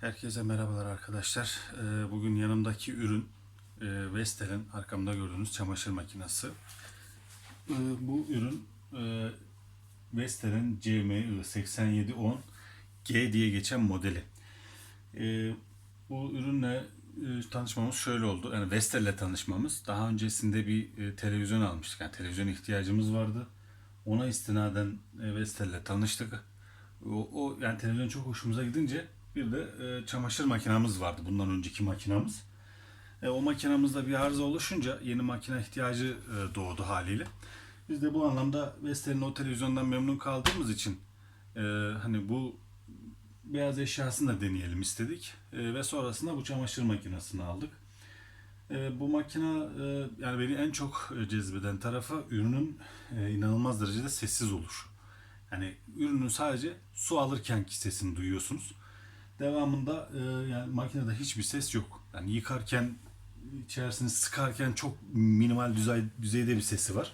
Herkese merhabalar arkadaşlar. Ee, Bugün yanımdaki ürün e, Vestel'in arkamda gördüğünüz çamaşır makinesi. Ee, Bu ürün e, Vestel'in CMI 8710G diye geçen modeli. Ee, Bu ürünle e, tanışmamız şöyle oldu. Yani Vestel'le tanışmamız. Daha öncesinde bir televizyon almıştık. Yani televizyon ihtiyacımız vardı. Ona istinaden Vestel'le tanıştık. O, o yani televizyon çok hoşumuza gidince bir de e, çamaşır makinamız vardı bundan önceki makinamız. E, o makinamızda bir arıza oluşunca yeni makine ihtiyacı e, doğdu haliyle. Biz de bu anlamda Vestel'in o televizyondan memnun kaldığımız için e, hani bu beyaz eşyasını da deneyelim istedik. E, ve sonrasında bu çamaşır makinesini aldık. E, bu makine e, yani beni en çok e, cezbeden tarafı ürünün e, inanılmaz derecede sessiz olur. Yani ürünün sadece su alırkenki sesini duyuyorsunuz. Devamında e, yani makinede hiçbir ses yok. Yani yıkarken içerisini sıkarken çok minimal düzey, düzeyde bir sesi var.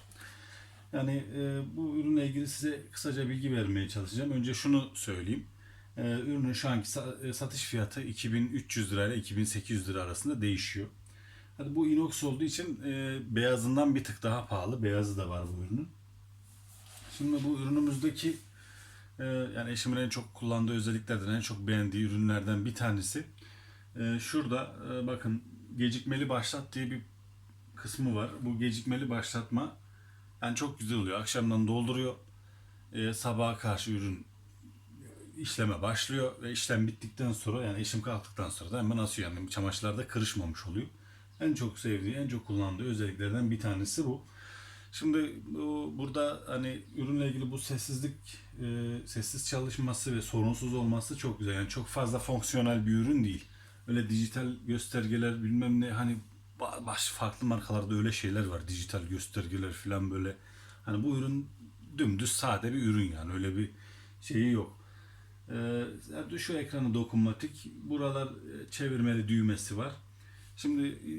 Yani e, bu ürünle ilgili size kısaca bilgi vermeye çalışacağım. Önce şunu söyleyeyim. E, ürünün şu anki e, satış fiyatı 2300 lira ile 2800 lira arasında değişiyor. Hadi bu inox olduğu için e, beyazından bir tık daha pahalı. Beyazı da var bu ürünün. Şimdi bu ürünümüzdeki e, yani eşimin en çok kullandığı özelliklerden en çok beğendiği ürünlerden bir tanesi. E, şurada e, bakın gecikmeli başlat diye bir kısmı var. Bu gecikmeli başlatma yani çok güzel oluyor. Akşamdan dolduruyor. E, sabaha karşı ürün işleme başlıyor ve işlem bittikten sonra yani eşim kalktıktan sonra da hemen asıyor. Yani çamaşırlarda kırışmamış oluyor. En çok sevdiği, en çok kullandığı özelliklerden bir tanesi bu. Şimdi bu, burada hani ürünle ilgili bu sessizlik, e, sessiz çalışması ve sorunsuz olması çok güzel. Yani çok fazla fonksiyonel bir ürün değil. Öyle dijital göstergeler bilmem ne hani ba- baş farklı markalarda öyle şeyler var. Dijital göstergeler falan böyle. Hani bu ürün dümdüz sade bir ürün yani öyle bir şeyi yok. Ee, şu ekranı dokunmatik. Buralar e, çevirmeli düğmesi var. Şimdi e,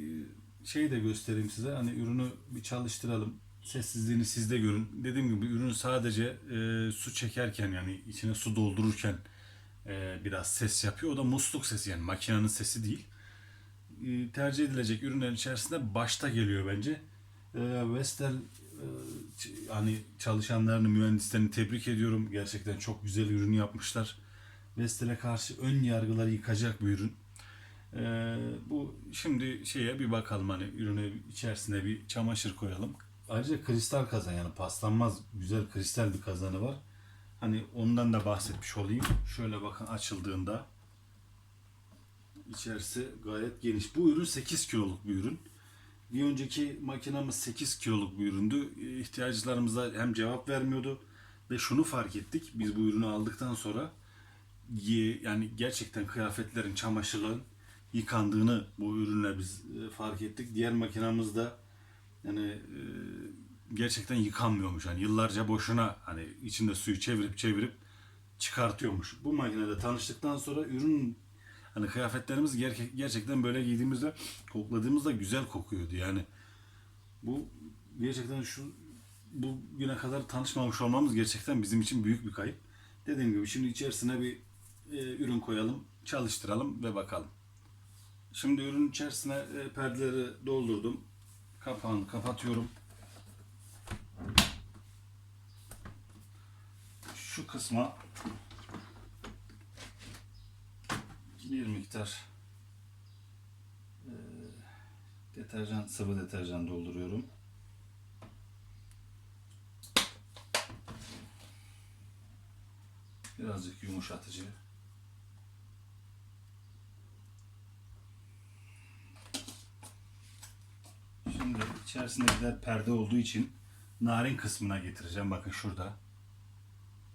şeyi de göstereyim size. Hani ürünü bir çalıştıralım. Sessizliğini siz de görün. Dediğim gibi ürün sadece e, su çekerken yani içine su doldururken e, biraz ses yapıyor. O da musluk sesi yani makinenin sesi değil. E, tercih edilecek ürünlerin içerisinde başta geliyor bence. E, Vestel e, hani çalışanlarını, mühendislerini tebrik ediyorum. Gerçekten çok güzel ürün yapmışlar. Vestel'e karşı ön yargıları yıkacak bir ürün. Ee, bu şimdi şeye bir bakalım hani ürüne içerisine bir çamaşır koyalım. Ayrıca kristal kazan yani paslanmaz güzel kristal bir kazanı var. Hani ondan da bahsetmiş olayım. Şöyle bakın açıldığında içerisi gayet geniş. Bu ürün 8 kiloluk bir ürün. Bir önceki makinamız 8 kiloluk bir üründü. İhtiyaçlarımıza hem cevap vermiyordu ve şunu fark ettik. Biz bu ürünü aldıktan sonra yani gerçekten kıyafetlerin, çamaşırların yıkandığını bu ürünle biz e, fark ettik. Diğer makinamızda yani e, gerçekten yıkanmıyormuş. Yani yıllarca boşuna hani içinde suyu çevirip çevirip çıkartıyormuş. Bu makinede tanıştıktan sonra ürün hani kıyafetlerimiz gerke- gerçekten böyle giydiğimizde kokladığımızda güzel kokuyordu. Yani bu gerçekten şu bugüne kadar tanışmamış olmamız gerçekten bizim için büyük bir kayıp. Dediğim gibi şimdi içerisine bir e, ürün koyalım, çalıştıralım ve bakalım. Şimdi ürün içerisine e, perdeleri doldurdum. Kapağını kapatıyorum. Şu kısma bir miktar deterjan, sıvı deterjan dolduruyorum. Birazcık yumuşatıcı. Şimdi içerisinde bir perde olduğu için narin kısmına getireceğim. Bakın şurada.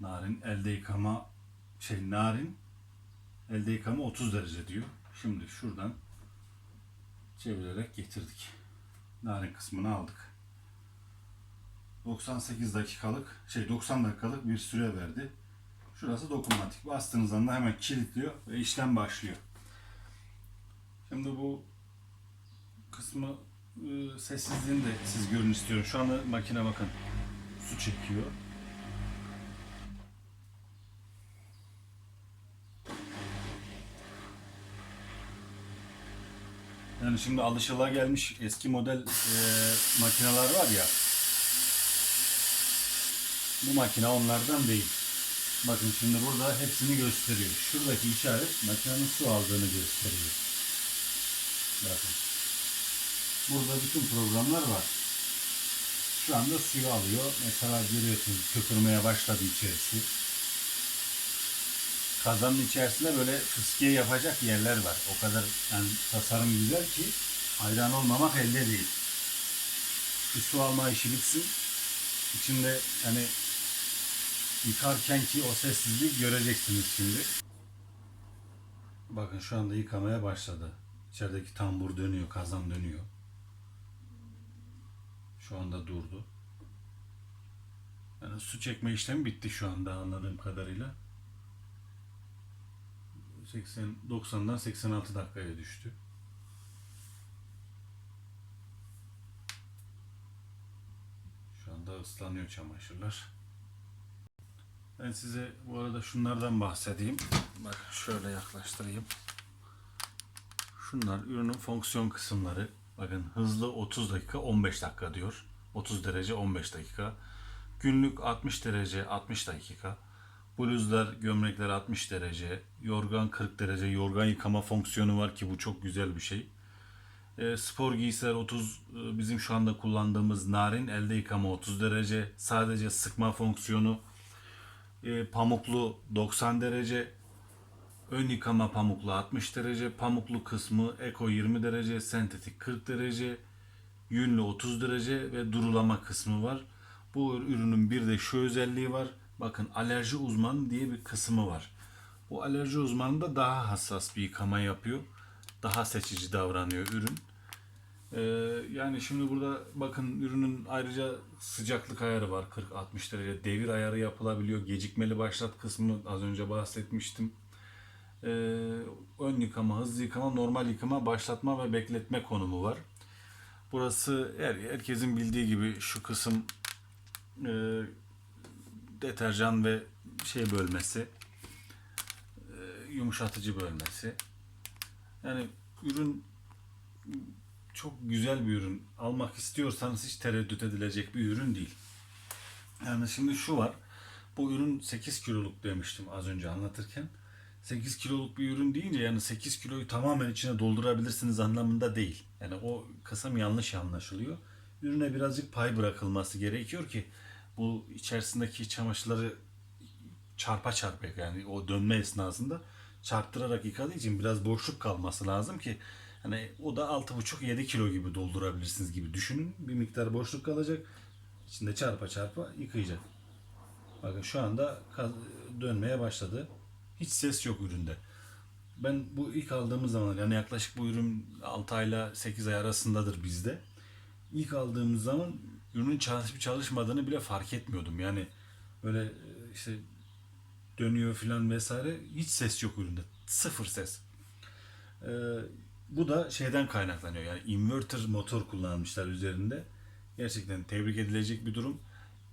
Narin elde yıkama şey narin elde yıkama 30 derece diyor. Şimdi şuradan çevirerek getirdik. Narin kısmını aldık. 98 dakikalık şey 90 dakikalık bir süre verdi. Şurası dokunmatik. Bastığınız anda hemen kilitliyor ve işlem başlıyor. Şimdi bu kısmı e, sessizliğini de siz görün istiyorum. Şu anda makine bakın su çekiyor. Yani şimdi alışıla gelmiş eski model e, makineler var ya. Bu makine onlardan değil. Bakın şimdi burada hepsini gösteriyor. Şuradaki işaret makinenin su aldığını gösteriyor. Bakın. Burada bütün programlar var. Şu anda suyu alıyor. Mesela görüyorsunuz köpürmeye başladı içerisi. Kazanın içerisinde böyle fıskiye yapacak yerler var. O kadar yani tasarım güzel ki hayran olmamak elde değil. Şu su alma işi bitsin. İçinde hani yıkarken ki o sessizliği göreceksiniz şimdi. Bakın şu anda yıkamaya başladı. İçerideki tambur dönüyor, kazan dönüyor. Şu anda durdu. Yani su çekme işlemi bitti şu anda anladığım kadarıyla. 80 90'dan 86 dakikaya düştü. Şu anda ıslanıyor çamaşırlar. Ben size bu arada şunlardan bahsedeyim. Bak şöyle yaklaştırayım. Şunlar ürünün fonksiyon kısımları. Bakın hızlı 30 dakika 15 dakika diyor. 30 derece 15 dakika. Günlük 60 derece 60 dakika. Bluzlar, gömlekler 60 derece. Yorgan 40 derece. Yorgan yıkama fonksiyonu var ki bu çok güzel bir şey. E, spor giysiler 30 e, bizim şu anda kullandığımız narin elde yıkama 30 derece. Sadece sıkma fonksiyonu e, pamuklu 90 derece. Ön yıkama pamuklu 60 derece. Pamuklu kısmı eko 20 derece. Sentetik 40 derece. Yünlü 30 derece ve durulama kısmı var. Bu ürünün bir de şu özelliği var. Bakın alerji uzmanı diye bir kısmı var. Bu alerji uzmanı da daha hassas bir yıkama yapıyor. Daha seçici davranıyor ürün. Ee, yani şimdi burada bakın ürünün ayrıca sıcaklık ayarı var. 40-60 derece devir ayarı yapılabiliyor. Gecikmeli başlat kısmı az önce bahsetmiştim. Ee, ön yıkama, hızlı yıkama, normal yıkama, başlatma ve bekletme konumu var. Burası her, herkesin bildiği gibi şu kısım e, deterjan ve şey bölmesi, e, yumuşatıcı bölmesi. Yani ürün çok güzel bir ürün. Almak istiyorsanız hiç tereddüt edilecek bir ürün değil. Yani şimdi şu var. Bu ürün 8 kiloluk demiştim az önce anlatırken. 8 kiloluk bir ürün deyince yani 8 kiloyu tamamen içine doldurabilirsiniz anlamında değil. Yani o kısım yanlış anlaşılıyor. Ürüne birazcık pay bırakılması gerekiyor ki bu içerisindeki çamaşırları çarpa çarpa yani o dönme esnasında çarptırarak yıkadığı için biraz boşluk kalması lazım ki hani o da 6,5-7 kilo gibi doldurabilirsiniz gibi düşünün. Bir miktar boşluk kalacak. İçinde çarpa çarpa yıkayacak. Bakın şu anda dönmeye başladı. Hiç ses yok üründe. Ben bu ilk aldığımız zaman yani yaklaşık bu ürün 6 ayla 8 ay arasındadır bizde. İlk aldığımız zaman ürünün çalışıp çalışmadığını bile fark etmiyordum. Yani böyle e, işte dönüyor filan vesaire hiç ses yok üründe. Sıfır ses. Ee, bu da şeyden kaynaklanıyor. Yani inverter motor kullanmışlar üzerinde. Gerçekten tebrik edilecek bir durum.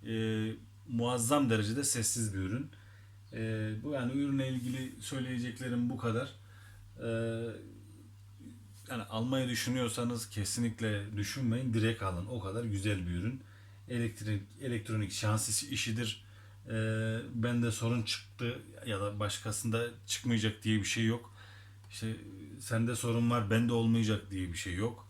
Ee, muazzam derecede sessiz bir ürün. Ee, bu yani ürünle ilgili söyleyeceklerim bu kadar. Ee, yani almayı düşünüyorsanız kesinlikle düşünmeyin. Direkt alın. O kadar güzel bir ürün. Elektrik, elektronik şans işidir. Ee, bende sorun çıktı ya da başkasında çıkmayacak diye bir şey yok. İşte sende sorun var, bende olmayacak diye bir şey yok.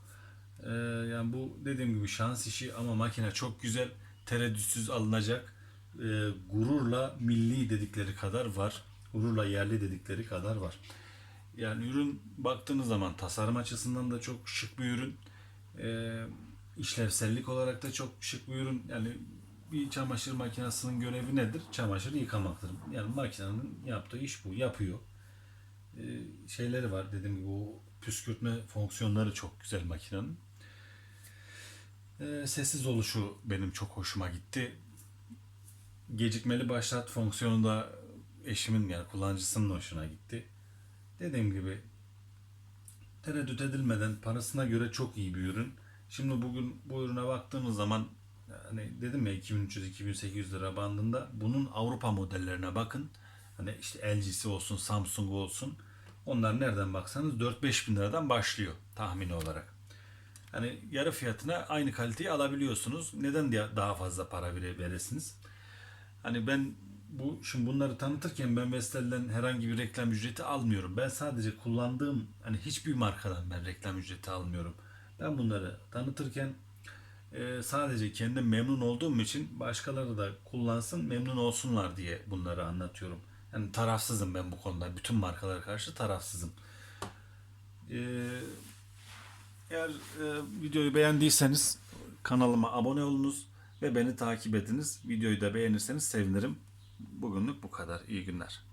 Ee, yani bu dediğim gibi şans işi ama makine çok güzel, tereddütsüz alınacak. Ee, gururla milli dedikleri kadar var. Gururla yerli dedikleri kadar var. Yani ürün baktığınız zaman tasarım açısından da çok şık bir ürün. Ee, işlevsellik olarak da çok şık bir ürün. Yani bir çamaşır makinesinin görevi nedir? Çamaşır yıkamaktır. Yani makinenin yaptığı iş bu. Yapıyor. Ee, şeyleri var dediğim gibi o püskürtme fonksiyonları çok güzel makinenin. Ee, sessiz oluşu benim çok hoşuma gitti. Gecikmeli başlat fonksiyonu da eşimin yani kullanıcısının hoşuna gitti. Dediğim gibi tereddüt edilmeden parasına göre çok iyi bir ürün. Şimdi bugün bu ürüne baktığımız zaman hani dedim ya 2300-2800 lira bandında bunun Avrupa modellerine bakın. Hani işte LG'si olsun, Samsung olsun. Onlar nereden baksanız 4-5 bin liradan başlıyor tahmini olarak. Hani yarı fiyatına aynı kaliteyi alabiliyorsunuz. Neden daha fazla para vere- veresiniz? Hani ben bu şimdi bunları tanıtırken ben Vestel'den herhangi bir reklam ücreti almıyorum. Ben sadece kullandığım hani hiçbir markadan ben reklam ücreti almıyorum. Ben bunları tanıtırken e, sadece kendim memnun olduğum için başkaları da kullansın memnun olsunlar diye bunları anlatıyorum. Yani tarafsızım ben bu konuda. Bütün markalara karşı tarafsızım. E, eğer e, videoyu beğendiyseniz kanalıma abone olunuz ve beni takip ediniz. Videoyu da beğenirseniz sevinirim. Bugünlük bu kadar. İyi günler.